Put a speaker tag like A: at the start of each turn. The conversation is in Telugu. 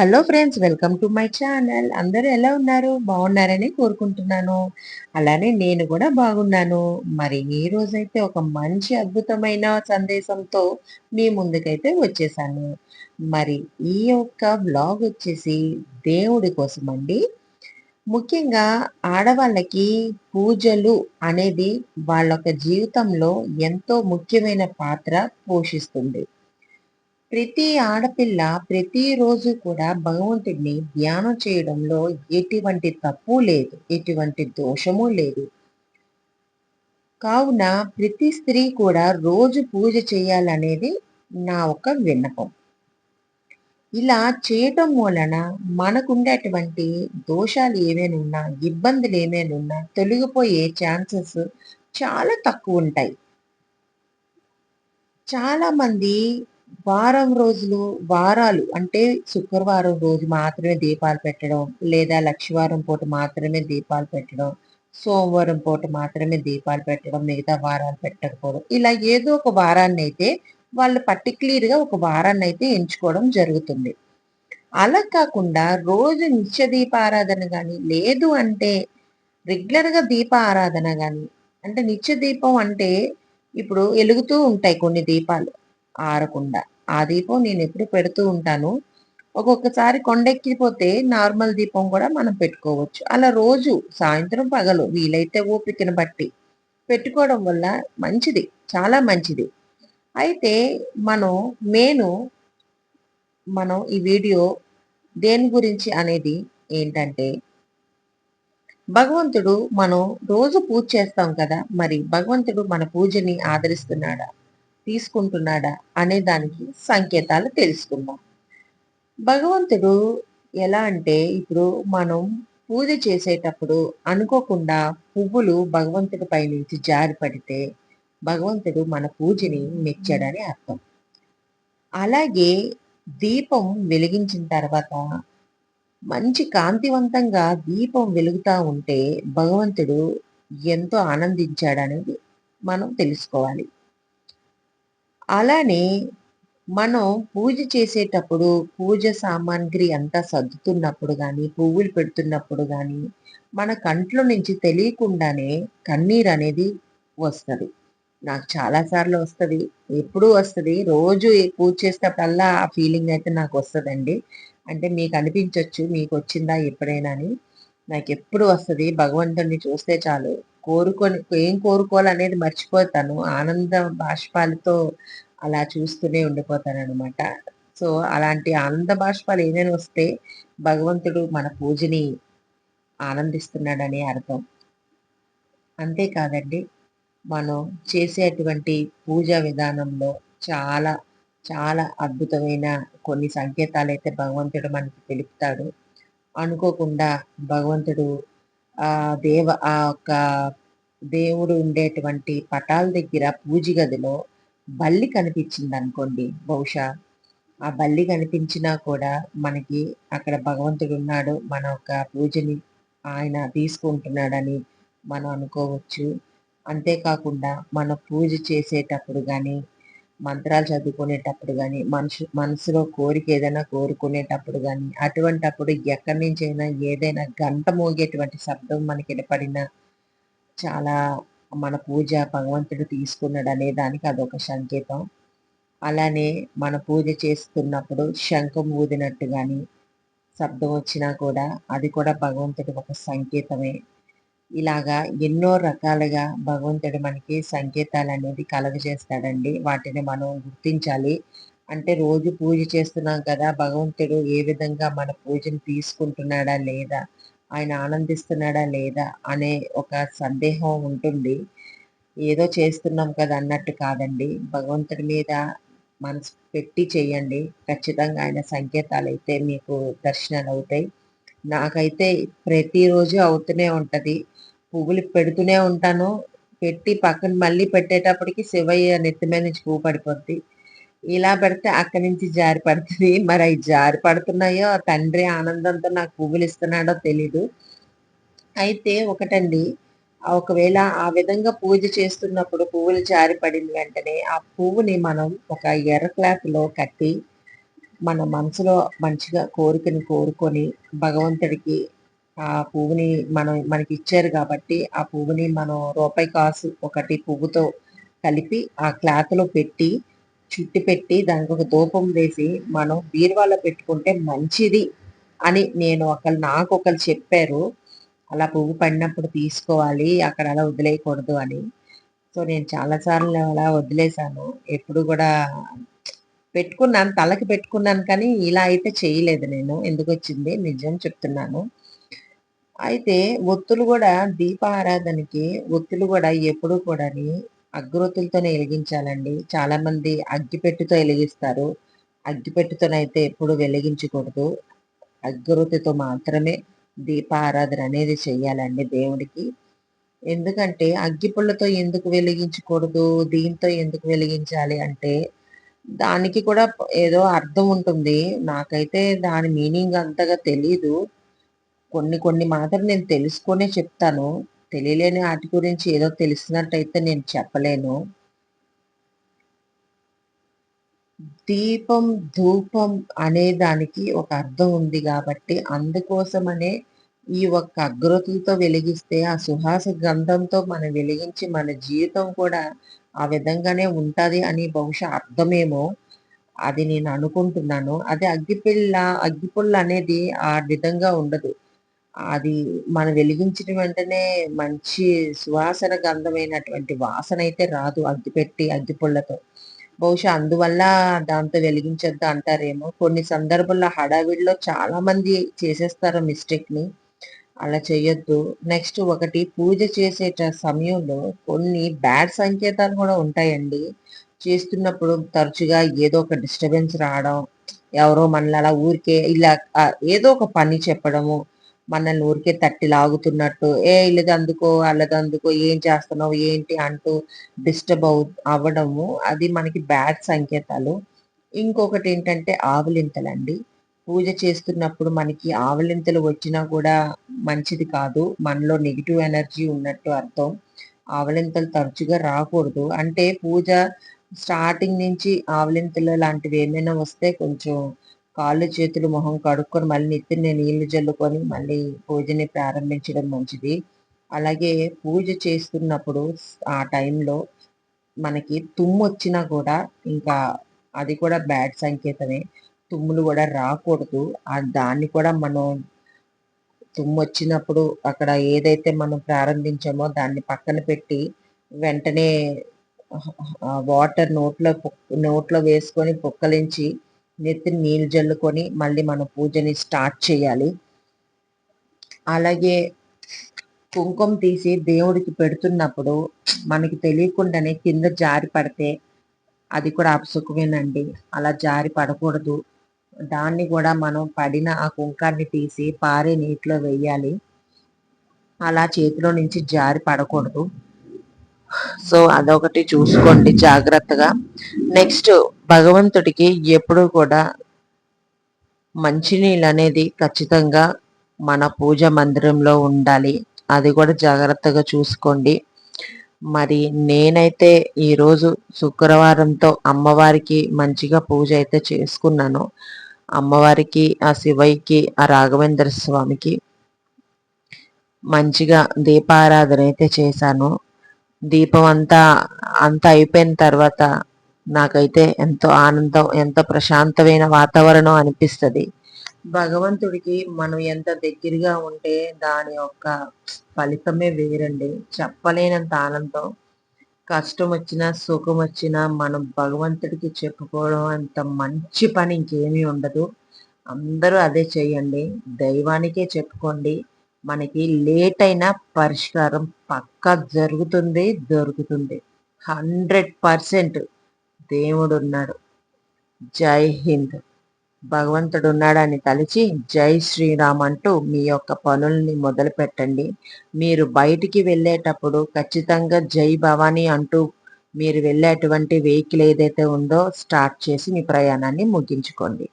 A: Hello friends welcome to my channel అందరూ ఎలా ఉన్నారు? బాగున్నారని కోరుకుంటున్నాను. అలానే నేను కూడా బాగున్నాను. మరి ఈ రోజైతే ఒక మంచి అద్భుతమైన సందేశంతో మీ ముందుకైతే వచ్చేసాను. మరి ఈ యొక్క బ్లాగ్ వచ్చేసి దేవుడి కోసం అండి ముఖ్యంగా ఆడవాళ్ళకి పూజలు అనేది వాళ్ళ జీవితంలో ఎంతో ముఖ్యమైన పాత్ర పోషిస్తుంది. ప్రతి ఆడపిల్ల ప్రతిరోజు కూడా భగవంతుడిని ధ్యానం చేయడంలో ఎటువంటి తప్పు లేదు ఎటువంటి దోషము లేదు. కావున ప్రతి స్త్రీ కూడా రోజు పూజ చేయాలనేది నా ఒక విన్నపం. ఇలా చేయటం వలన మనకుండేటువంటి దోషాలు ఏమైనా ఉన్నా ఇబ్బందులు ఏమైనా ఉన్నా తొలగిపోయే ఛాన్సెస్ చాలా తక్కువ ఉంటాయి చాలామంది వారం రోజులు వారాలు అంటే శుక్రవారం రోజు మాత్రమే దీపాలు పెట్టడం లేదా లక్షవారం పూట మాత్రమే దీపాలు పెట్టడం సోమవారం పూట మాత్రమే దీపాలు పెట్టడం మిగతా వారాలు పెట్టకపోవడం. ఇలా ఏదో ఒక వారాన్ని అయితే వాళ్ళు పర్టిక్యులర్గా ఒక వారాన్ని అయితే ఎంచుకోవడం జరుగుతుంది. అలా కాకుండా రోజు నిత్య దీప ఆరాధన కానీ లేదు అంటే రెగ్యులర్గా దీప ఆరాధన కానీ అంటే నిత్య దీపం అంటే ఇప్పుడు వెలుగుతూ ఉంటాయి కొన్ని దీపాలు. ఆరకుండా. ఆ దీపం నేను ఎప్పుడు పెడుతూ ఉంటాను. ఒక్కొక్కసారి కొండెక్కిపోతే నార్మల్ దీపం కూడా మనం పెట్టుకోవచ్చు. అలా రోజు సాయంత్రం పగలు వీలైతే ఓపికను బట్టి పెట్టుకోవడం వల్ల మంచిది చాలా మంచిది. అయితే మనం నేను మనం ఈ వీడియో దేని గురించి అనేది ఏంటంటే భగవంతుడు మనం రోజు పూజ చేస్తాం కదా మరి భగవంతుడు మన పూజని ఆదరిస్తున్నాడా? తీసుకుంటున్నాడా అనే దానికి సంకేతాలు తెలుసుకుందాం. భగవంతుడు ఎలా అంటే ఇప్పుడు మనం పూజ చేసేటప్పుడు అనుకోకుండా పువ్వులు భగవంతుడి పై నుంచి జారి పడితే భగవంతుడు మన పూజని మెచ్చాడని అర్థం. అలాగే దీపం వెలిగించిన తర్వాత మంచి కాంతివంతంగా దీపం వెలుగుతా ఉంటే భగవంతుడు ఎంతో ఆనందించాడనేది మనం తెలుసుకోవాలి. అలానే మనం పూజ చేసేటప్పుడు పూజ సామాగ్రి అంతా సర్దుతున్నప్పుడు కానీ పువ్వులు పెడుతున్నప్పుడు కానీ మన కంట్లో నుంచి తెలియకుండానే కన్నీరు అనేది వస్తుంది. నాకు చాలాసార్లు వస్తుంది. ఎప్పుడూ వస్తుంది. రోజు పూజ చేసేటప్పుడల్లా ఆ ఫీలింగ్ అయితే నాకు వస్తుందండి. అంటే మీకు అనిపించవచ్చు మీకు వచ్చిందా ఎప్పుడైనా అని. నాకు ఎప్పుడు వస్తుంది. భగవంతుడిని చూస్తే చాలు. కోరుకొని ఏం కోరుకోవాలనేది మర్చిపోతాను. ఆనంద బాష్పాలతో అలా చూస్తూనే ఉండిపోతాను అనమాట సో అలాంటి ఆనంద బాష్పాలు ఏమైనా వస్తే భగవంతుడు మన పూజని ఆనందిస్తున్నాడని అర్థం. అంతేకాదండి మనం చేసేటువంటి పూజా విధానంలో చాలా చాలా అద్భుతమైన కొన్ని సంకేతాలు అయితే భగవంతుడు మనకి తెలుపుతాడు. అనుకోకుండా భగవంతుడు ఆ దేవ ఆ యొక్క దేవుడు ఉండేటువంటి పటాల దగ్గర పూజ గదిలో బల్లి కనిపించింది అనుకోండి. బహుశా ఆ బల్లి కనిపించినా కూడా మనకి అక్కడ భగవంతుడు ఉన్నాడు మన యొక్క పూజని ఆయన తీసుకుంటున్నాడని మనం అనుకోవచ్చు. అంతేకాకుండా మన పూజ చేసేటప్పుడు కానీ మంత్రాలు చదువుకునేటప్పుడు కానీ మనసు మనసులో కోరిక ఏదైనా కోరుకునేటప్పుడు కానీ అటువంటప్పుడు ఎక్కడి నుంచి అయినా ఏదైనా గంట మోగేటువంటి శబ్దం మనకి వినపడినా చాలా మన పూజ భగవంతుడు తీసుకున్నాడు అనే దానికి అదొక సంకేతం. అలానే మన పూజ చేస్తున్నప్పుడు శంఖం ఊదినట్టు కానీ శబ్దం వచ్చినా కూడా అది కూడా భగవంతుడి ఒక సంకేతమే. ఇలాగా ఎన్నో రకాలుగా భగవంతుడు మనకి సంకేతాలు అనేది కలగజేస్తాడండి. వాటిని మనం గుర్తించాలి. అంటే రోజు పూజ చేస్తున్నాం కదా భగవంతుడు ఏ విధంగా మన పూజను తీసుకుంటున్నాడా లేదా ఆయన ఆనందిస్తున్నాడా లేదా అనే ఒక సందేహం ఉంటుంది. ఏదో చేస్తున్నాం కదా అన్నట్టు కాదండి. భగవంతుడి మీద మనసు పెట్టి చేయండి. ఖచ్చితంగా ఆయన సంకేతాలు అయితే మీకు దర్శనాలు అవుతాయి. నాకైతే ప్రతిరోజు అవుతూనే ఉంటుంది. పువ్వులు పెడుతూనే ఉంటాను. పెట్టి పక్కన మళ్ళీ పెట్టేటప్పటికి శివయ్య నెత్తి మీద నుంచి పువ్వు పడిపోద్ది. ఇలా పెడితే అక్కడి నుంచి జారి పడుతుంది. మరి అవి జారి పడుతున్నాయో తండ్రి ఆనందంతో నాకు పువ్వులు ఇస్తున్నాడో తెలీదు. అయితే ఒకటండి ఒకవేళ ఆ విధంగా పూజ చేస్తున్నప్పుడు పువ్వులు జారి పడిన వెంటనే ఆ పువ్వుని మనం ఒక ఎర్ర క్లాత్లో కట్టి మన మనసులో మంచిగా కోరికని కోరుకొని భగవంతుడికి ఆ పువ్వుని మనం మనకి ఇచ్చారు కాబట్టి ఆ పువ్వుని మనం రూపాయి కాసు ఒకటి పువ్వుతో కలిపి ఆ క్లాత్లో పెట్టి చుట్టి పెట్టి దానికి ఒక ధూపం వేసి మనం బీరువాలో పెట్టుకుంటే మంచిది అని నేను ఒకరు నాకు ఒకరు చెప్పారు. అలా పువ్వు పడినప్పుడు తీసుకోవాలి అక్కడ అలా వదిలేయకూడదు అని. సో నేను చాలాసార్లు అలా వదిలేశాను. ఎప్పుడు కూడా పెట్టుకున్నాను తలకి పెట్టుకున్నాను కానీ ఇలా అయితే చేయలేదు నేను. ఎందుకు వచ్చింది నిజం చెప్తున్నాను. అయితే ఒత్తులు కూడా దీప ఆరాధనకి ఒత్తులు కూడా ఎప్పుడు కూడా అగ్రొత్తులతోనే వెలిగించాలండి. చాలా మంది అగ్గిపెట్టుతో వెలిగిస్తారు. అగ్గిపెట్టుతోనైతే ఎప్పుడు వెలిగించకూడదు. అగ్రొత్తితో మాత్రమే దీప ఆరాధన అనేది చెయ్యాలండి దేవుడికి. ఎందుకంటే అగ్గిపుల్లతో ఎందుకు వెలిగించకూడదు? దీంతో ఎందుకు వెలిగించాలి అంటే దానికి కూడా ఏదో అర్థం ఉంటుంది. నాకైతే దాని మీనింగ్ అంతగా తెలీదు. కొన్ని కొన్ని మాత్రం నేను తెలుసుకునే చెప్తాను. తెలియలేని వాటి గురించి ఏదో తెలిసినట్టయితే నేను చెప్పలేను. దీపం ధూపం అనే దానికి ఒక అర్థం ఉంది కాబట్టి అందుకోసమనే ఈ ఒక్క అగ్రతులతో వెలిగిస్తే ఆ సుహాస గ్రంథంతో మనం వెలిగించి మన జీవితం కూడా ఆ విధంగానే ఉంటుంది అని బహుశా అర్థమేమో అది నేను అనుకుంటున్నాను. అదే అగ్గిపిల్ల అగ్గిపుల్ల అనేది ఆ విధంగా ఉండదు. అది మనం వెలిగించిన వెంటనే మంచి సువాసన గంధమైనటువంటి వాసన అయితే రాదు అగ్గిపెట్టి అగ్గిపుల్లతో బహుశా అందువల్ల దాంతో వెలిగించొద్దు అంటారేమో. కొన్ని సందర్భాల్లో హడావిడిలో చాలా మంది చేసేస్తారు మిస్టేక్ని అలా చేయొద్దు నెక్స్ట్ ఒకటి పూజ చేసే సమయంలో కొన్ని బ్యాడ్ సంకేతాలు కూడా ఉంటాయండి. చేస్తున్నప్పుడు తరచుగా ఏదో ఒక డిస్టర్బెన్స్ రావడం ఎవరో మనల్ని అలా ఊరికే ఇలా ఏదో ఒక పని చెప్పడము మనల్ని ఊరికే తట్టి లాగుతున్నట్టు ఏ ఇల్లది అందుకో అల్లది అందుకో ఏం చేస్తున్నావు ఏంటి అంటూ డిస్టర్బ్ అవు అవ్వడము. అది మనకి బ్యాడ్ సంకేతాలు. ఇంకొకటి ఏంటంటే ఆవలింతలండి. పూజ చేస్తున్నప్పుడు మనకి ఆవలింతలు వచ్చినా కూడా మంచిది కాదు. మనలో నెగిటివ్ ఎనర్జీ ఉన్నట్టు అర్థం. ఆవలింతలు తరచుగా రాకూడదు. అంటే పూజ స్టార్టింగ్ నుంచి ఆవలింతలు లాంటివి ఏమైనా వస్తే కొంచెం కాళ్ళు చేతులు మొహం కడుక్కొని మళ్ళీ నిత్యనే నీళ్ళు జల్లుకొని మళ్ళీ పూజని ప్రారంభించడం మంచిది. అలాగే పూజ చేస్తున్నప్పుడు ఆ టైంలో మనకి తుమ్ము వచ్చినా కూడా ఇంకా అది కూడా బ్యాడ్ సంకేతమే. తుమ్ములు కూడా రాకూడదు. దాన్ని కూడా మనం తుమ్ము వచ్చినప్పుడు అక్కడ ఏదైతే మనం ప్రారంభించామో దాన్ని పక్కన పెట్టి వెంటనే వాటర్ నోట్లో నోట్లో వేసుకొని పుక్కలించి నెత్తిని నీళ్ళు జల్లుకొని మళ్ళీ మన పూజని స్టార్ట్ చేయాలి. అలాగే కుంకుమ తీసి దేవుడికి పెడుతున్నప్పుడు మనకి తెలియకుండానే కింద జారి పడితే అది కూడా అపసుఖమేనండి అలా జారి పడకూడదు. దాన్ని కూడా మనం పడిన ఆ కుంకాన్ని తీసి పారే నీటిలో వేయాలి. అలా చేతిలో నుంచి జారి పడకూడదు. సో అదొకటి చూసుకోండి జాగ్రత్తగా. నెక్స్ట్ భగవంతుడికి ఎప్పుడు కూడా మంచినీళ్ళు అనేది ఖచ్చితంగా మన పూజ మందిరంలో ఉండాలి. అది కూడా జాగ్రత్తగా చూసుకోండి. మరి నేనైతే ఈరోజు శుక్రవారంతో అమ్మవారికి మంచిగా పూజ అయితే చేసుకున్నాను. అమ్మవారికి ఆ శివయ్యకి ఆ రాఘవేంద్ర స్వామికి మంచిగా దీపారాధన అయితే చేశాను. దీపం అంతా అంతా అయిపోయిన తర్వాత నాకైతే ఎంతో ఆనందం ఎంతో ప్రశాంతమైన వాతావరణం అనిపిస్తుంది. భగవంతుడికి మనం ఎంత దగ్గరగా ఉంటే దాని యొక్క ఫలితమే వేరండి. చెప్పలేనంత ఆనందం. కష్టం వచ్చినా సుఖం వచ్చినా మనం భగవంతుడికి చెప్పుకోవడం అంత మంచి పని ఇంకేమీ ఉండదు. అందరూ అదే చేయండి దైవానికే చెప్పుకోండి. మనకి లేట్ అయిన పరిష్కారం పక్కా జరుగుతుంది దొరుకుతుంది. హండ్రెడ్ పర్సెంట్ దేవుడు ఉన్నాడు జై హింద్. భగవంతుడు ఉన్నాడని తలిచి జై శ్రీరామ్ అంటూ మీ యొక్క పనుల్ని మొదలు పెట్టండి మీరు బయటికి వెళ్ళేటప్పుడు ఖచ్చితంగా జై భవానీ అంటూ మీరు వెళ్ళేటువంటి వెహికల్ ఏదైతే ఉందో స్టార్ట్ చేసి మీ ప్రయాణాన్ని ముగించుకోండి.